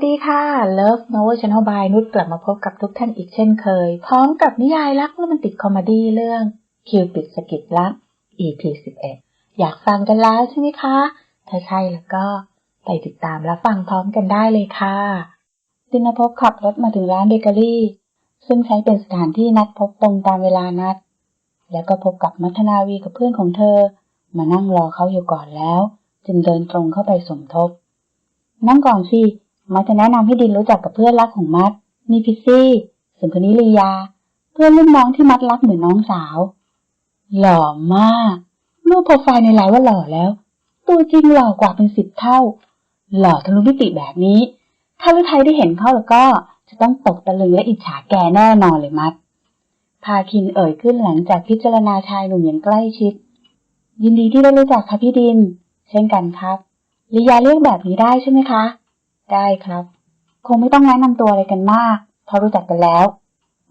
วัสดีค่ะ Love Novel Channel by นุชกลับมาพบกับทุกท่านอีกเช่นเคย พร้อมกับนิยายรักโรแมนติกคอมเมดี้เรื่องคิวปิดสกิดรัก EP 11 อยากฟังกันแล้วใช่ไหมคะ ถ้าใช่แล้วก็ไปติดตามและฟังพร้อมกันได้เลยค่ะตินภพขับรถมาถึงร้านเบเกอรี่ ซึ่งใช้เป็นสถานที่นัดพบตรงตามเวลานัด แล้วก็พบกับมัทนาวีกับเพื่อนของเธอ มานั่งรอเขาอยู่ก่อนแล้ว จึงเดินตรงเข้าไปสมทบ นั่งก่อนสิ มัดจะแนะนำให้ดินรู้จักกับเพื่อนรักของมัดนี่พิซซี่ส่วนคนนี้ลียา เพื่อนรุ่นน้องที่มัดรักเหมือนน้องสาว หล่อมากรูปโปรไฟล์ในไลน์ว่าหล่อแล้ว ตัวจริงหล่อกว่าเป็นสิบเท่า หล่อทะลุมิติแบบนี้ ถ้าฤทัยได้เห็นเขาแล้วก็จะต้องตกตะลึงและอิจฉาแกแน่นอนเลยมัด พาคินเอ่ยขึ้นหลังจากพิจารณาชายหนุ่มอย่างใกล้ชิด ยินดีที่ได้รู้จักค่ะพี่ดิน เช่นกันครับลิยาเรียกแบบนี้ได้ใช่ไหมคะ ได้ครับ คงไม่ต้องแนะนำตัวอะไรกันมาก เพราะรู้จักกันแล้ว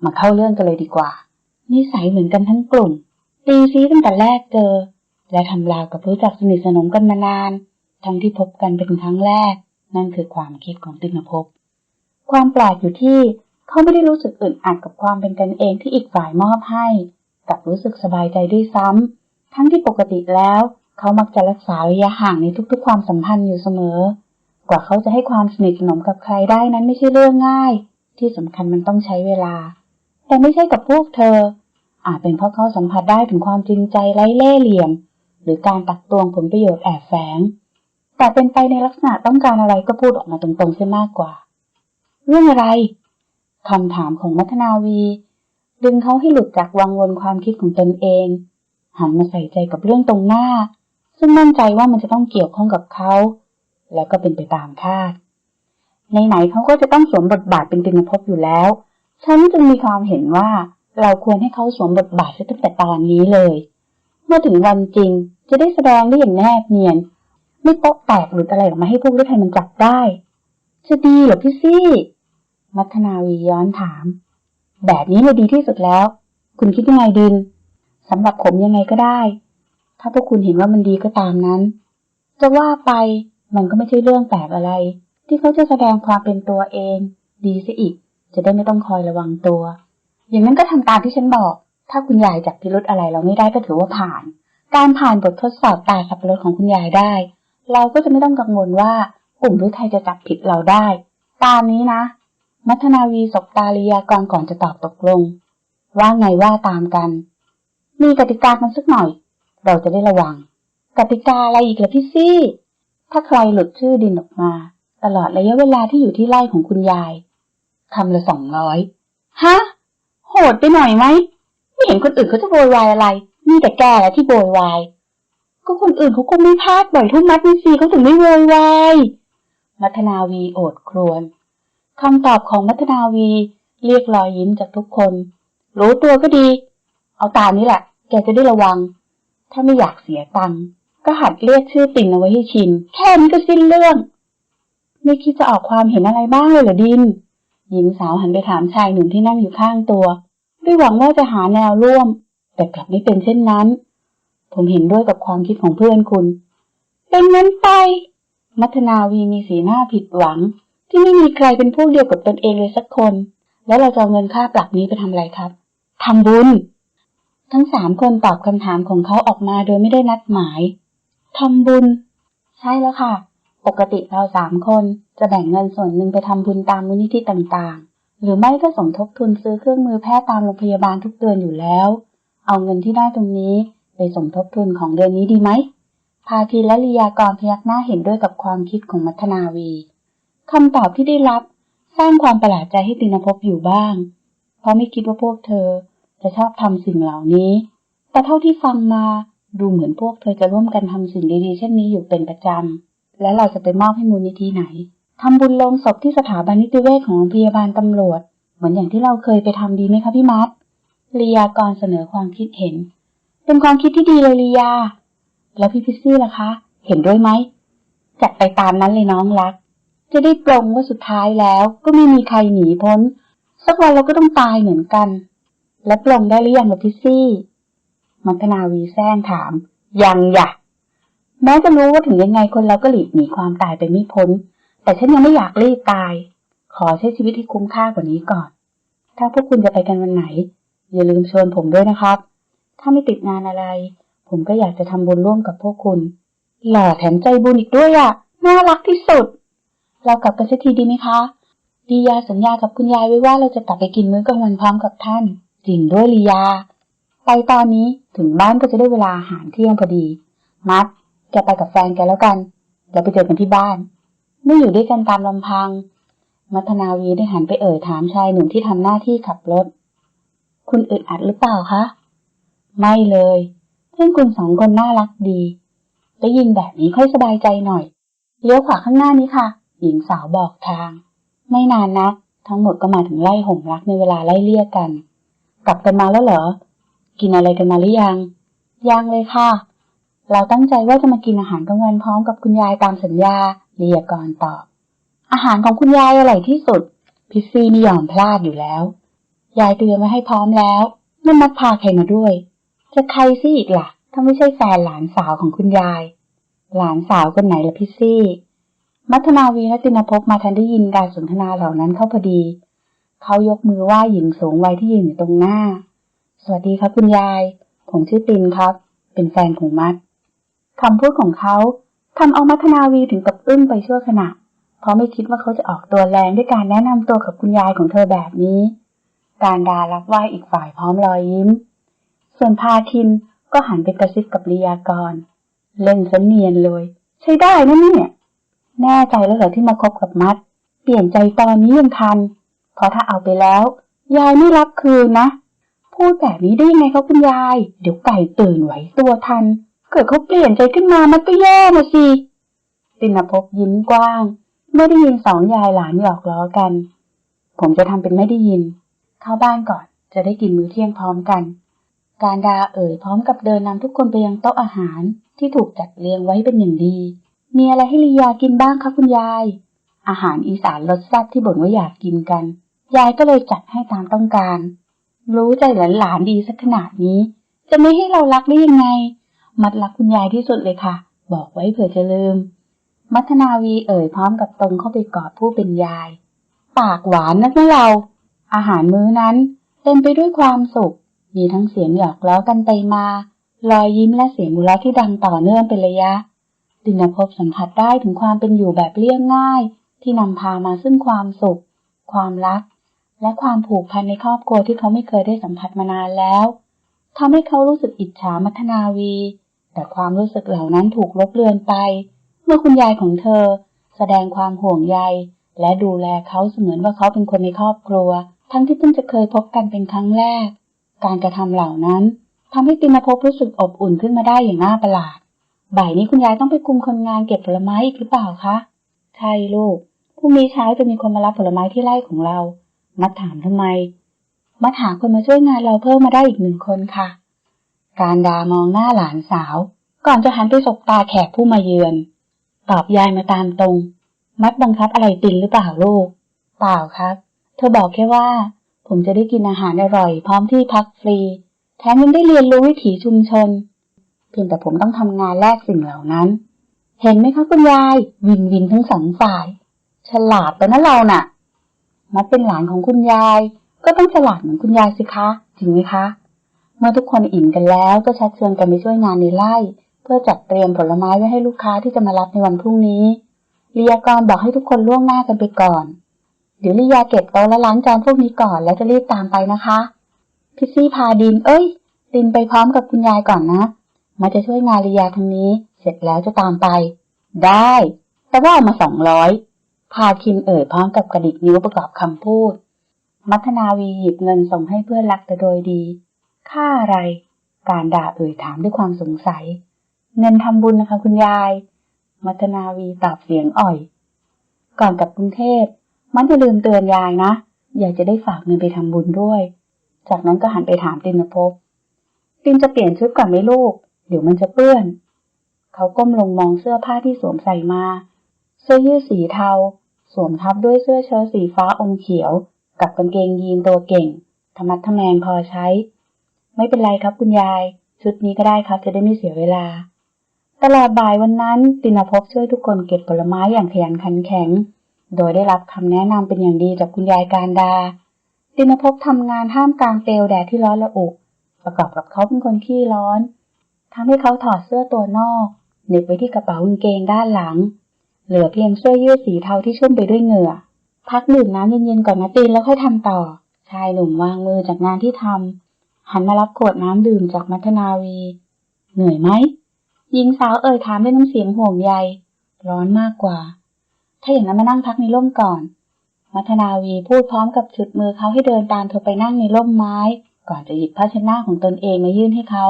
มาเข้าเรื่องกันเลยดีกว่า นิสัยเหมือนกันทั้งกลุ่ม ตีซีตั้งแต่แรกเจอ และทำราวกับรู้จักสนิทสนมกันมานาน ทั้งที่พบกันเป็นครั้งแรก นั่นคือความคิดของตินภพ ความแปลกอยู่ที่เขาไม่ได้รู้สึกอึดอัดกับความเป็นกันเองที่อีกฝ่ายมอบให้ กับรู้สึกสบายใจด้วยซ้ำ ทั้งที่ปกติแล้ว เขามักจะรักษาระยะห่างในทุกๆ ความสัมพันธ์อยู่เสมอ กว่าเขาจะให้ความสนิทสนมกับใครได้นั้นไม่ใช่เรื่องง่าย ที่สำคัญมันต้องใช้เวลา แต่ไม่ใช่กับพวกเธอ อาจเป็นเพราะเขาสัมผัสได้ถึงความจริงใจไร้เล่ห์เหลี่ยม หรือการตักตวงผลประโยชน์แอบแฝง แต่เป็นไปในลักษณะต้องการอะไรก็พูดออกมาตรงๆเสียมากกว่า เรื่องอะไรคำถามของมัทนาวี ดึงเขาให้หลุดจากวังวนความคิดของตนเอง หันมาใส่ใจกับเรื่องตรงหน้า ซึ่งมั่นใจว่ามันจะต้องเกี่ยวข้องกับเขา แล้วก็เป็นไปตามคาดไหนๆเขาก็จะต้องสวมบทบาทเป็นตินภพอยู่แล้ว ฉันจึงมีความเห็นว่าเราควรให้เขาสวมบทบาทตั้งแต่ตอนนี้เลย เมื่อถึงวันจริงจะได้แสดงได้อย่างแนบเนียน ไม่โป๊ะแตกหรืออะไรออกมาให้พวกฤทัยมันจับได้ จะดีหรอพี่ซี่มัทนาวีย้อนถาม แบบนี้เลยดีที่สุดแล้ว คุณคิดยังไงดินสำหรับผมยังไงก็ได้ ถ้าพวกคุณเห็นว่ามันดีก็ตามนั้น จะว่าไป มันก็ไม่ใช่เรื่องแปลกอะไร ที่เขาจะแสดงความเป็นตัวเอง ดีซะอีก จะได้ไม่ต้องคอยระวังตัว อย่างนั้นก็ทำตามที่ฉันบอก ถ้าคุณยายจับพิรุธอะไรเราไม่ได้ก็ถือว่าผ่าน การผ่านบททดสอบตาสับปะรดของคุณยายได้ เราก็จะไม่ต้องกังวลว่ากลุ่มฤทัยจะจับผิดเราได้ ตามนี้นะ มัทนาวีสบตาลียากรก่อนจะตอบตกลง ว่าไงว่าตามกัน มีกติกากันสักหน่อย เราจะได้ระวัง กติกาอะไรอีกล่ะพี่ซี่ ถ้าใครหลุดชื่อดินออกมา ตลอดระยะเวลาที่อยู่ที่ไร่ของคุณยายคำละสองร้อยฮะ โหดไปหน่อยไหม ไม่เห็นคนอื่นเขาจะโวยวายอะไร มีแต่แกแหละที่โวยวาย ก็คนอื่นเขาคงไม่พลาดบ่อยเท่ามัดนี่สิเขาถึงไม่โวยวายมัทนาวีโอดครวญคำตอบของมัทนาวีเรียกรอยยิ้มจากทุกคน รู้ตัวก็ดี เอาตามนี้แหละ แกจะได้ระวัง ถ้าไม่อยากเสียตังค์ ก็หัดเรียกชื่อติ่งเอาไว้ให้ชิน แค่นี้ก็สิ้นเรื่อง ไม่คิดจะออกความเห็นอะไรบ้างเลยเหรอดิน หญิงสาวหันไปถามชายหนุ่มที่นั่งอยู่ข้างตัว ด้วยหวังว่าจะหาแนวร่วม แต่กลับไม่เป็นเช่นนั้น ผมเห็นด้วยกับความคิดของเพื่อนคุณ เป็นงั้นไป มัทนาวีมีสีหน้าผิดหวัง ที่ไม่มีใครเป็นพวกเดียวกับตนเองเลยสักคน แล้วเราจะเอาเงินค่าปรับนี้ไปทำอะไรครับทำบุญทั้งสามคนตอบคำถามของเขาออกมาโดยไม่ได้นัดหมาย ทำบุญ ใช่แล้วค่ะ ปกติเราสามคนจะแบ่งเงินส่วนหนึ่งไปทำบุญตามมูลนิธิต่างๆ หรือไม่ก็สมทบทุนซื้อเครื่องมือแพทย์ตามโรงพยาบาลทุกเดือนอยู่แล้ว เอาเงินที่ได้ตรงนี้ไปสมทบทุนของเดือนนี้ดีไหม พาทีและลียากรพยักหน้าเห็นด้วยกับความคิดของมัทนาวีคำตอบที่ได้รับสร้างความประหลาดใจให้ตินภพอยู่บ้าง เพราะไม่คิดว่าพวกเธอจะชอบทำสิ่งเหล่านี้ แต่เท่าที่ฟังมา ดูเหมือนพวกเธอจะร่วมกันทำสิ่งดีๆ เช่นนี้อยู่เป็นประจำ และเราจะไปมอบให้มูลนิธิไหนทำบุญลงศพที่สถาบันนิติเวชของโรงพยาบาลตำรวจ เหมือนอย่างที่เราเคยไปทำดีไหมคะพี่มัดลียากรเสนอความคิดเห็น เป็นความคิดที่ดีเลยลียา แล้วพี่พิซซี่ล่ะคะ เห็นด้วยไหมจัดไปตามนั้นเลยน้องรัก จะได้ปรงว่าสุดท้ายแล้ว ก็ไม่มีใครหนีพ้น สักวันเราก็ต้องตายเหมือนกัน และปรงได้หรือยังล่ะพิซซี่ มัทนาวีแซงถาม ยังอยะแม้จะรู้ว่าถึงยังไงคนเราก็หลีกหนีความตายไปไม่พ้น แต่ฉันยังไม่อยากรีบตาย ขอใช้ชีวิตที่คุ้มค่ากว่านี้ก่อน ถ้าพวกคุณจะไปกันวันไหน อย่าลืมชวนผมด้วยนะครับ ถ้าไม่ติดงานอะไร ผมก็อยากจะทำบุญร่วมกับพวกคุณ หล่อแถมใจบุญอีกด้วยอะ่ะ น่ารักที่สุด เรากลับกันสักทีดีไหมคะลียาสัญญากับคุณยายไว้ว่าเราจะกลับไปกินมื้อกลางวันพร้อมกับท่าน จริงด้วยลียา ไปตอนนี้ถึงบ้านก็จะได้เวลาอาหารเที่ยงพอดี มัดแกไปกับแฟนแกแล้วกันเดี๋ยวไปเจอกันที่บ้านไม่อยู่ด้วยกันตามลำพัง มัทนาวีได้หันไปเอ่ยถามชายหนุ่มที่ทำหน้าที่ขับรถ คุณอึดอัดหรือเปล่าคะ ไม่เลย เพื่อนคุณสองคนน่ารักดี ได้ยินแบบนี้ค่อยสบายใจหน่อย เลี้ยวขวาข้างหน้านี้ค่ะ หญิงสาวบอกทาง ไม่นานนัก ทั้งหมดก็มาถึงไล่หงรักในเวลาไล่เลี่ยกัน กลับกันมาแล้วเหรอ กินอะไรกันมาหรือยัง ยังเลยค่ะ เราตั้งใจว่าจะมากินอาหารกลางวันพร้อมกับคุณยายตามสัญญาเลียกรตอบ อาหารของคุณยายอร่อยที่สุด พิซซี่ไม่ยอมพลาดอยู่แล้ว ยายเตรียมไว้ให้พร้อมแล้วนั่นมัดพาใครมาด้วย จะใครสิอีกล่ะ ถ้าไม่ใช่แฟนหลานสาวของคุณยาย หลานสาวคนไหนล่ะพิซซี่ มัทนาวีและตินภพมาทันได้ยินการสนทนาเหล่านั้นเข้าพอดี เขายกมือไหว้หญิงสูงวัยที่ยืนอยู่ตรงหน้า สวัสดีครับคุณยาย ผมชื่อตินครับ เป็นแฟนของมัดคำพูดของเขาทำเอามัทนาวีถึงกับอึ้งไปชั่วขณะ เพราะไม่คิดว่าเขาจะออกตัวแรงด้วยการแนะนำตัวกับคุณยายของเธอแบบนี้ การดารับไหวอีกฝ่ายพร้อมรอยยิ้ม ส่วนพาคินก็หันไปกระซิบกับลียากร เล่นเสเนียนเลย ใช้ได้นะเนี่ย แน่ใจแล้วเหรอที่มาคบกับมัด เปลี่ยนใจตอนนี้ยังทัน เพราะถ้าเอาไปแล้ว ยายไม่รับคืนนะ พูดแบบนี้ได้ยังไงคะคุณยาย เดี๋ยวไก่ตื่นไหวตัวทัน เกิดเขาเปลี่ยนใจขึ้นมามันก็แย่นะสิตินภพยิ้มกว้าง เมื่อได้ยินสองยายหลานหยอกล้อกัน ผมจะทำเป็นไม่ได้ยิน เข้าบ้านก่อนจะได้กินมื้อเที่ยงพร้อมกัน การดาเอ่ยพร้อมกับเดินนำทุกคนไปยังโต๊ะอาหารที่ถูกจัดเรียงไว้เป็นอย่างดี มีอะไรให้ลียากินบ้างคะคุณยาย อาหารอีสานรสแซ่บที่บ่นว่าอยากกินกัน ยายก็เลยจัดให้ตามต้องการ รู้ใจหลานๆดีสักขนาดนี้ จะไม่ให้เรารักได้ยังไง มัดรักคุณยายที่สุดเลยค่ะ บอกไว้เผื่อจะลืม มัทนาวีเอ่ยพร้อมกับตรงเข้าไปกอดผู้เป็นยาย ปากหวานนักนะเรา อาหารมื้อนั้นเต็มไปด้วยความสุข มีทั้งเสียงหยอกล้อกันไปมา รอยยิ้มและเสียงหัวเราะที่ดังต่อเนื่องเป็นระยะตินภพสัมผัสได้ถึงความเป็นอยู่แบบเรียบง่าย ที่นำพามาซึ่งความสุข ความรัก และความผูกพันในครอบครัวที่เขาไม่เคยได้สัมผัสมานานแล้วทำให้เขารู้สึกอิจฉามัทนาวี แต่ความรู้สึกเหล่านั้นถูกลบเลือนไป เมื่อคุณยายของเธอ แสดงความห่วงใย และดูแลเขาเสมือนว่าเขาเป็นคนในครอบครัว ทั้งที่เพิ่งจะเคยพบกันเป็นครั้งแรก การกระทำเหล่านั้นทำให้ตินภพรู้สึกอบอุ่นขึ้นมาได้อย่างน่าประหลาด บ่ายนี้คุณยายต้องไปคุมคนงานเก็บผลไม้อีกหรือเปล่าคะ ใช่ลูก พรุ่งนี้เช้าจะมีคนมารับผลไม้ที่ไร่ของเรา มัดถามทำไม มัดหาคนมาช่วยงานเราเพิ่มมาได้อีกหนึ่งคนค่ะ การดามองหน้าหลานสาว ก่อนจะหันไปสบตาแขกผู้มาเยือน ตอบยายมาตามตรง มัดบังคับอะไรตินหรือเปล่าลูก เปล่าครับ เธอบอกแค่ว่า ผมจะได้กินอาหารอร่อย พร้อมที่พักฟรี แถมยังได้เรียนรู้วิถีชุมชน เพียงแต่ผมต้องทำงานแลกสิ่งเหล่านั้น เห็นไหมคะคุณยาย วินวินทั้งสองฝ่าย ฉลาดไปนะเราน่ะ มัดเป็นหลานของคุณยาย ก็ต้องฉลาดเหมือนคุณยายสิคะจริงไหมคะ เมื่อทุกคนอิ่มกันแล้วก็ชักชวนกันไปช่วยงานในไร่ เพื่อจัดเตรียมผลไม้ไว้ให้ลูกค้าที่จะมารับในวันพรุ่งนี้ลียากรบอกให้ทุกคนล่วงหน้ากันไปก่อน เดี๋ยวลียาเก็บโต๊ะและล้างจานพวกนี้ก่อนแล้วจะรีบตามไปนะคะพิซซี่พาดิน เอ้ย ดินไปพร้อมกับคุณยายก่อนนะ มาจะช่วยงานลียาทางนี้ เสร็จแล้วจะตามไป ได้ แต่ว่าเอามาสองร้อย พาคินเอ่ยพร้อมกับกระดิกนิ้วประกอบคำพูด มัทนาวีหยิบเงินส่งให้เพื่อนรักแต่โดยดี ค่าอะไร การด่าเอ่ยถามด้วยความสงสัย เงินทำบุญนะคะคุณยาย มัทนาวีตอบเสียงอ่อย ก่อนกลับกรุงเทพ มันจะลืมเตือนยายนะอยากจะได้ฝากเงินไปทำบุญด้วย จากนั้นก็หันไปถามตินภพตินจะเปลี่ยนชุดก่อนไหมลูก เดี๋ยวมันจะเปื้อน เขาก้มลงมองเสื้อผ้าที่สวมใส่มา เสื้อยืดสีเทา สวมทับด้วยเสื้อเชิ้ตสีฟ้าอมเขียว กับกางเกงยีนตัวเก่งธรรมัดทะแมงพอใช้ ไม่เป็นไรครับคุณยาย ชุดนี้ก็ได้ครับจะได้ไม่เสียเวลา ตลอดบ่ายวันนั้นตินภพช่วยทุกคนเก็บผลไม้อย่างขยันขันแข็ง โดยได้รับคำแนะนำเป็นอย่างดีจากคุณยายการดาดินภพทำงานท่ามกลางเปลวแดดที่ร้อนระอุ ประกอบกับเขาเป็นคนขี้ร้อนทำให้เขาถอดเสื้อตัวนอกเหน็บไว้ที่กระเป๋ากางเกงด้านหลัง เหลือเพียงเสื้อยืดสีเทาที่ชุ่มไปด้วยเหงื่อ พักดื่มน้ำเย็นๆก่อนนะตีนแล้วค่อยทำต่อ ชายหนุ่มวางมือจากงานที่ทำหันมารับขวดน้ำดื่มจากมัทนาวี เหนื่อยไหมหญิงสาวเอ่ยถามด้วยน้ำเสียงห่วงใย ร้อนมากกว่า ถ้าอย่างนั้นมานั่งพักในร่มก่อน มัทนาวีพูดพร้อมกับฉุดมือเขาให้เดินตามเธอไปนั่งในร่มไม้ ก่อนจะหยิบผ้าเช็ดหน้าของตนเองมายื่นให้เขา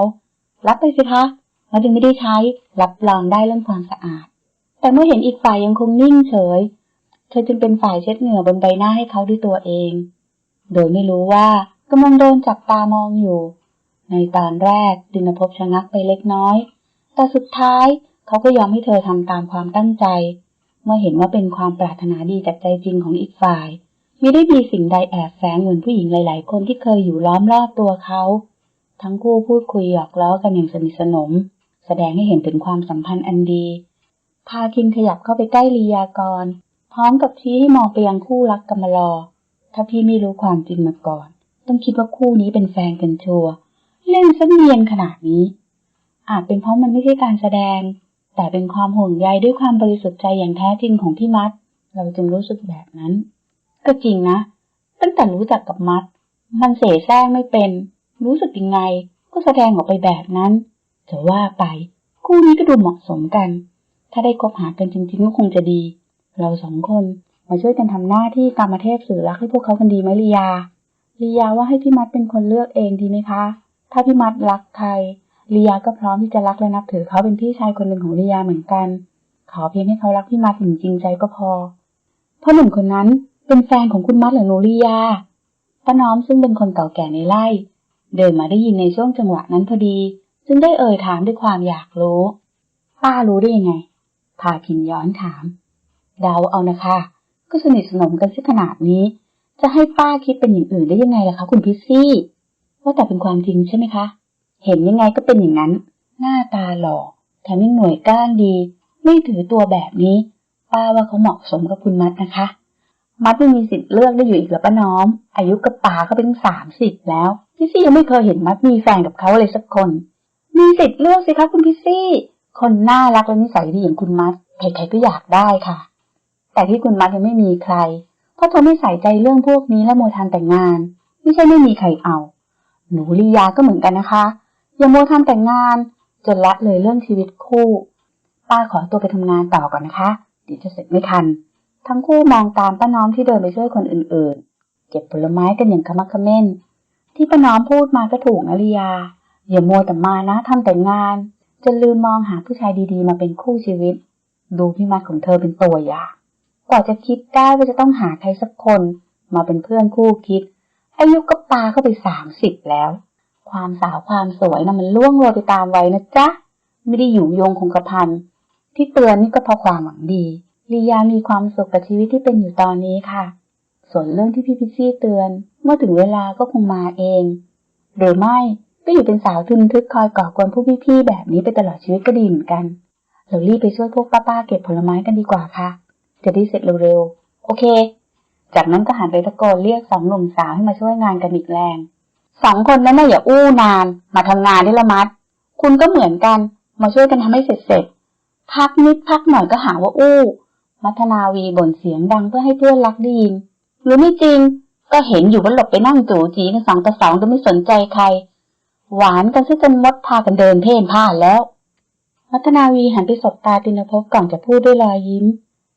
รับไปสิคะมันจึงไม่ได้ใช้ รับรองได้เรื่องความสะอาด แต่เมื่อเห็นอีกฝ่ายยังคงนิ่งเฉย เธอจึงเป็นฝ่ายเช็ดเหงื่อบนใบหน้าให้เขาด้วยตัวเอง โดยไม่รู้ว่ากำลังโดนจับตามองอยู่ ในตอนแรกดินภพชะงักไปเล็กน้อย แต่สุดท้ายเขาก็ยอมให้เธอทำตามความตั้งใจ เมื่อเห็นว่าเป็นความปรารถนาดีจากใจจริงของอีกฝ่าย ไม่ได้มีสิ่งใดแอบแฝงเหมือนผู้หญิงหลาย ๆ คนที่เคยอยู่ล้อมรอบตัวเขา ทั้งคู่พูดคุยหยอกล้อกันอย่างสนิทสนม แสดงให้เห็นถึงความสัมพันธ์อันดี พาคินขยับเข้าไปใกล้ลียากร พร้อมกับชี้ให้มองไปยังคู่รักกำมารอถ้าพี่ไม่รู้ความจริงมาก่อน ต้องคิดว่าคู่นี้เป็นแฟนกันชัวร์เล่นซะเนียนขนาดนี้ อาจเป็นเพราะมันไม่ใช่การแสดง แต่เป็นความห่วงใยด้วยความบริสุทธิ์ใจอย่างแท้จริงของพี่มัด เราจึงรู้สึกแบบนั้น ก็จริงนะ ตั้งแต่รู้จักกับมัด มันเสแสร้งไม่เป็น รู้สึกยังไง ก็แสดงออกไปแบบนั้นจะว่าไป คู่นี้ก็ดูเหมาะสมกัน ถ้าได้คบหากันจริงๆก็คงจะดี เราสองคนมาช่วยกันทำหน้าที่กรรมเทพสื่อรักให้พวกเขากันดีไหมลียาลียาว่าให้พี่มัดเป็นคนเลือกเองดีไหมคะ ถ้าพี่มัดรักใครลียาก็พร้อมที่จะรักและนับถือเขาเป็นพี่ชายคนหนึ่งของลียาเหมือนกัน ขอเพียงให้เขารักพี่มัดอย่างจริงใจก็พอเพราะหนุ่มคนนั้นเป็นแฟนของคุณมัดหรือหนูลียาป้าน้อมซึ่งเป็นคนเก่าแก่ในไร่ เดินมาได้ยินในช่วงจังหวะนั้นพอดี จึงได้เอ่ยถามด้วยความอยากรู้ ป้ารู้ได้ยังไง พาคินย้อนถาม เดาเอานะคะ ก็สนิทสนมกันซะขนาดนี้ จะให้ป้าคิดเป็นอย่างอื่นได้ยังไงล่ะคะ คุณพิซซี่ ว่าแต่เป็นความจริงใช่ไหมคะ เห็นยังไงก็เป็นอย่างนั้น หน้าตาหล่อแถมยังหน่วยก้านดี ไม่ถือตัวแบบนี้ ป้าว่าเขาเหมาะสมกับคุณมัดนะคะ มัดไม่มีสิทธิ์เลือกได้อยู่อีกเหรอป้าน้อม อายุกับป่าก็เป็นสามสิบแล้วพี่ซี่ยังไม่เคยเห็นมัดมีแฟนกับเขาเลยสักคน มีสิทธิ์เลือกสิคะคุณพิซซี่ คนน่ารักและนิสัยดีอย่างคุณมัดใครๆก็อยากได้ค่ะ แต่ที่คุณมัดยังไม่มีใคร เพราะเธอไม่ใส่ใจเรื่องพวกนี้และโมวทำแต่งงาน ไม่ใช่ไม่มีใครเอา หนูลียาก็เหมือนกันนะคะอย่าโมวทำแต่งงาน จนละเลยเรื่องชีวิตคู่ ป้าขอตัวไปทำงานต่อก่อนนะคะเดี๋ยวจะเสร็จไม่ทัน ทั้งคู่มองตามป้าน้อมที่เดินไปช่วยคนอื่นๆ เก็บผลไม้กันอย่างขมักขม้น ที่ป้าน้อมพูดมาก็ถูกนะลียาอย่ามัวแต่มานะทำแต่งงาน จนลืมมองหาผู้ชายดีๆ มาเป็นคู่ชีวิต ดูพี่มัดของเธอเป็นตัวอย่างกว่าจะคิดได้ว่าจะต้องหาใครสักคนมาเป็นเพื่อนคู่คิด อายุก็ปาเข้าไปสามสิบแล้ว ความสาวความสวยนะ่ะมันล่วงโรยไปตามวัยนะจ๊ะ ไม่ได้อยู่ยงคงกระพัน ที่เตือนนี่ก็เพราะความหวังดี ลียามีความสุขกับชีวิตที่เป็นอยู่ตอนนี้ค่ะ ส่วนเรื่องที่พี่พิชชี่เตือน เมื่อถึงเวลาก็คงมาเอง หรือไม่ ก็อยู่เป็นสาวทึนทึกคอยก่อกวนผู้พี่ๆแบบนี้ไปตลอดชีวิตก็ดีเหมือนกัน เรารีบไปช่วยพวกป้าๆเก็บผลไม้กันดีกว่าค่ะ จะได้เสร็จเร็วๆ โอเค จากนั้นก็หันไปตะโกนเรียกสองหนุ่มสาวให้มาช่วยงานกันอีกแรง สองคนนั้นน่ะอย่าอู้นาน มาทำงานได้ละมัด คุณก็เหมือนกัน มาช่วยกันทำให้เสร็จเสร็จ พักนิดพักหน่อยก็หาว่าอู้ มัทนาวีบ่นเสียงดังเพื่อให้เพื่อนรักได้ยินหรือไม่จริง ก็เห็นอยู่ว่าหลบไปนั่งจูจีกันสองต่อสองโดยไม่สนใจใคร หวานกันซะจนมดพากันเดินเพ่นพ่านแล้วมัทนาวีหันไปสบตาตินภพก่อนจะพูดด้วยรอยยิ้ม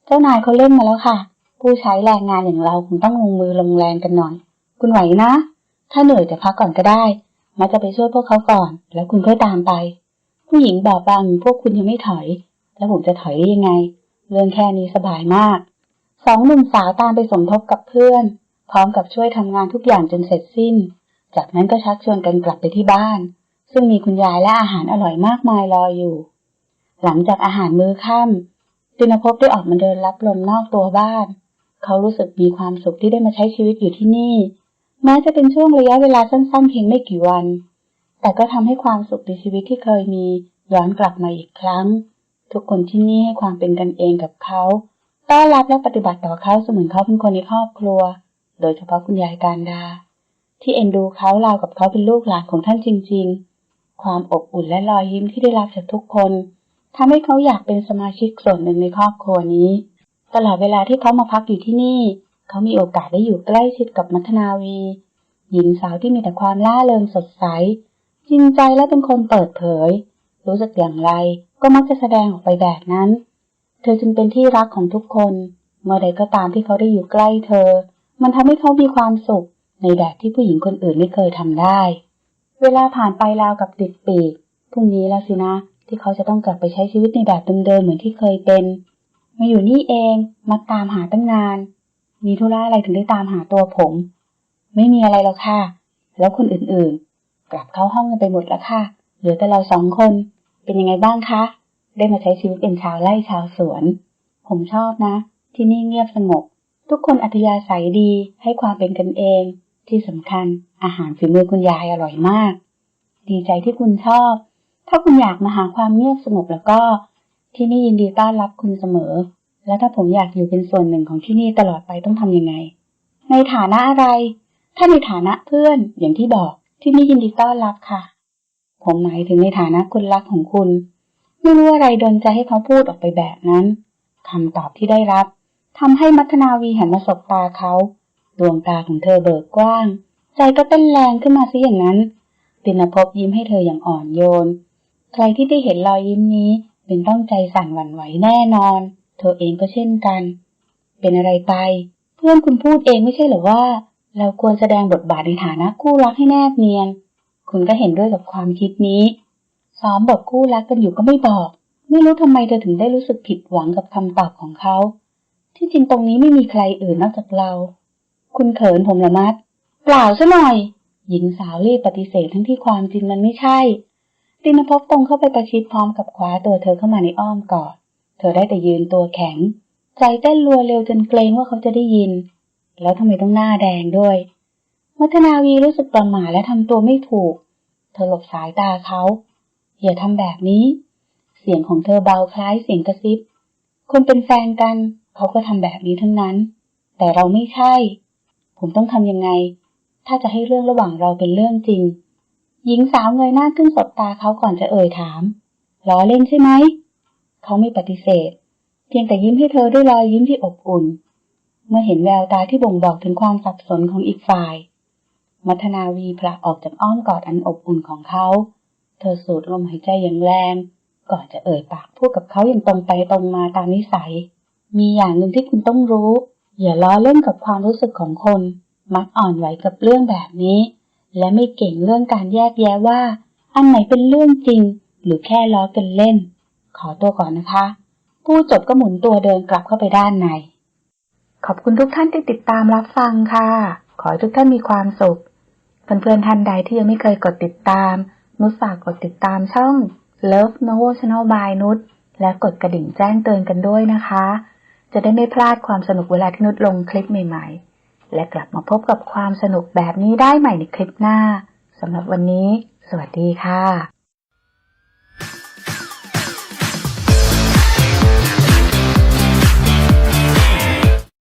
เจ้านายเขาเล่นมาแล้วค่ะ ผู้ใช้แรงงานอย่างเราคงต้องลงมือลงแรงกันหน่อย คุณไหวนะ ถ้าเหนื่อยจะพักก่อนก็ได้ มาจะไปช่วยพวกเขาก่อน แล้วคุณค่อยตามไป ผู้หญิงบอกบางพวกคุณยังไม่ถอย แล้วผมจะถอยได้ยังไง เรื่องแค่นี้สบายมาก สองหนุ่มสาวตามไปสมทบกับเพื่อน พร้อมกับช่วยทำงานทุกอย่างจนเสร็จสิ้น จากนั้นก็ชักชวนกันกลับไปที่บ้าน ซึ่งมีคุณยายและอาหารอร่อยมากมายรออยู่ หลังจากอาหารมื้อค่ำตินภพได้ออกมาเดินรับลมนอกตัวบ้าน เขารู้สึกมีความสุขที่ได้มาใช้ชีวิตอยู่ที่นี่ แม้จะเป็นช่วงระยะเวลาสั้น ๆ เพียงไม่กี่วัน แต่ก็ทำให้ความสุขในชีวิตที่เคยมีย้อนกลับมาอีกครั้ง ทุกคนที่นี่ให้ความเป็นกันเองกับเขาตต้อนรับและปฏิบัติต่อเขาเสมือนเขาเป็นคนในครอบครัว โดยเฉพาะคุณยายการดา ที่เอ็นดูเขาราวกับเขาเป็นลูกหลานของท่านจริง ๆ ความอบอุ่นและรอยยิ้มที่ได้รับจากทุกคนทำให้เขาอยากเป็นสมาชิกส่วนหนึ่งในครอบครัวนี้ ตลอดเวลาที่เขามาพักอยู่ที่นี่ เขามีโอกาสได้อยู่ใกล้ชิดกับมัทนาวี หญิงสาวที่มีแต่ความล่าเริงสดใส จริงใจและเป็นคนเปิดเผย รู้สึกอย่างไรก็มักจะแสดงออกไปแบบนั้น เธอจึงเป็นที่รักของทุกคน เมื่อใดก็ตามที่เขาได้อยู่ใกล้เธอ มันทำให้เขามีความสุข ในแบบที่ผู้หญิงคนอื่นไม่เคยทำได้ เวลาผ่านไปราวกับติดปีกพรุ่งนี้แล้วสินะ ที่เขาจะต้องกลับไปใช้ชีวิตในแบบเดิมๆเหมือนที่เคยเป็น มาอยู่นี่เองมาตามหาตั้งนาน มีธุระอะไรถึงได้ตามหาตัวผม ไม่มีอะไรแล้วค่ะ แล้วคนอื่นๆ กลับเข้าห้องกันไปหมดแล้วค่ะเหลือแต่เราสองคน เป็นยังไงบ้างคะ ได้มาใช้ชีวิตเป็นชาวไร่ชาวสวน ผมชอบนะ ที่นี่เงียบสงบ ทุกคนอัธยาศัยดีให้ความเป็นกันเอง ที่สำคัญอาหารฝีมือคุณยายอร่อยมาก ดีใจที่คุณชอบ ถ้าคุณอยากมาหาความเงียบสงบแล้วก็ ที่นี่ยินดีต้อนรับคุณเสมอ และถ้าผมอยากอยู่เป็นส่วนหนึ่งของที่นี่ตลอดไปต้องทำยังไง ในฐานะอะไร ถ้าในฐานะเพื่อนอย่างที่บอก ที่นี่ยินดีต้อนรับค่ะ ผมหมายถึงในฐานะคนรักของคุณ ไม่รู้อะไรดนใจให้เขาพูดออกไปแบบนั้นคำตอบที่ได้รับทำให้มัทนาวีหันมาสบตาเขา ดวงตาของเธอเบิกกว้าง ใจก็เต้นแรงขึ้นมาซิอย่างนั้น ตินภพยิ้มให้เธออย่างอ่อนโยน ใครที่ได้เห็นรอยยิ้มนี้ เป็นต้องใจสั่นหวั่นไหวแน่นอน เธอเองก็เช่นกัน เป็นอะไรไป เพื่อนคุณพูดเองไม่ใช่หรือว่า เราควรแสดงบทบาทในฐานะคู่รักให้แนบเนียน คุณก็เห็นด้วยกับความคิดนี้ ซ้อมบทคู่รักกันอยู่ก็ไม่บอก ไม่รู้ทำไมเธอถึงได้รู้สึกผิดหวังกับคำตอบของเขา ที่จริงตรงนี้ไม่มีใครอื่นนอกจากเรา คุณเขินผมละมัด เปล่าซะหน่อย หญิงสาวรีบปฏิเสธทั้งที่ความจริงมันไม่ใช่ ตินภพตรงเข้าไปประชิดพร้อมกับคว้าตัวเธอเข้ามาในอ้อมกอด เธอได้แต่ยืนตัวแข็ง ใจเต้นรัวเร็วจนเกรงว่าเขาจะได้ยิน แล้วทำไมต้องหน้าแดงด้วย มัทนาวีรู้สึกประหม่าและทำตัวไม่ถูก เธอหลบสายตาเขา อย่าทำแบบนี้ เสียงของเธอเบาคล้ายเสียงกระซิบคนเป็นแฟนกัน เขาก็ทำแบบนี้ทั้งนั้น แต่เราไม่ใช่ ผมต้องทำยังไง ถ้าจะให้เรื่องระหว่างเราเป็นเรื่องจริง หญิงสาวเงยหน้าขึ้นสบตาเขาก่อนจะเอ่ยถามล้อเล่นใช่ไหม เขาไม่ปฏิเสธ เพียงแต่ยิ้มให้เธอด้วยรอยยิ้มที่อบอุ่น เมื่อเห็นแววตาที่บ่งบอกถึงความสับสนของอีกฝ่าย มัทนาวีผละออกจากอ้อมกอดอันอบอุ่นของเขา เธอสูดลมหายใจอย่างแรง ก่อนจะเอ่ยปากพูดกับเขาอย่างตรงไปตรงมาตามนิสัย มีอย่างหนึ่งที่คุณต้องรู้ อย่าล้อเล่นกับความรู้สึกของคน มักอ่อนไหวกับเรื่องแบบนี้ และไม่เก่งเรื่องการแยกแยะว่า อันไหนเป็นเรื่องจริง หรือแค่ล้อกันเล่น ขอตัวก่อนนะคะ ผู้จบก็หมุนตัวเดินกลับเข้าไปด้านใน ขอบคุณทุกท่านที่ติดตามรับฟังค่ะ ขอให้ทุกท่านมีความสุข เพื่อนๆท่านใดที่ยังไม่เคยกดติดตาม นุชฝากกดติดตามช่อง Love Novo Channel by นุชและกดกระดิ่งแจ้งเตือนกันด้วยนะคะ จะได้ไม่พลาดความสนุกเวลาที่นุชลงคลิปใหม่ ๆ และกลับมาพบกับความสนุกแบบนี้ได้ใหม่ในคลิปหน้าสำหรับวันนี้ สวัสดีค่ะ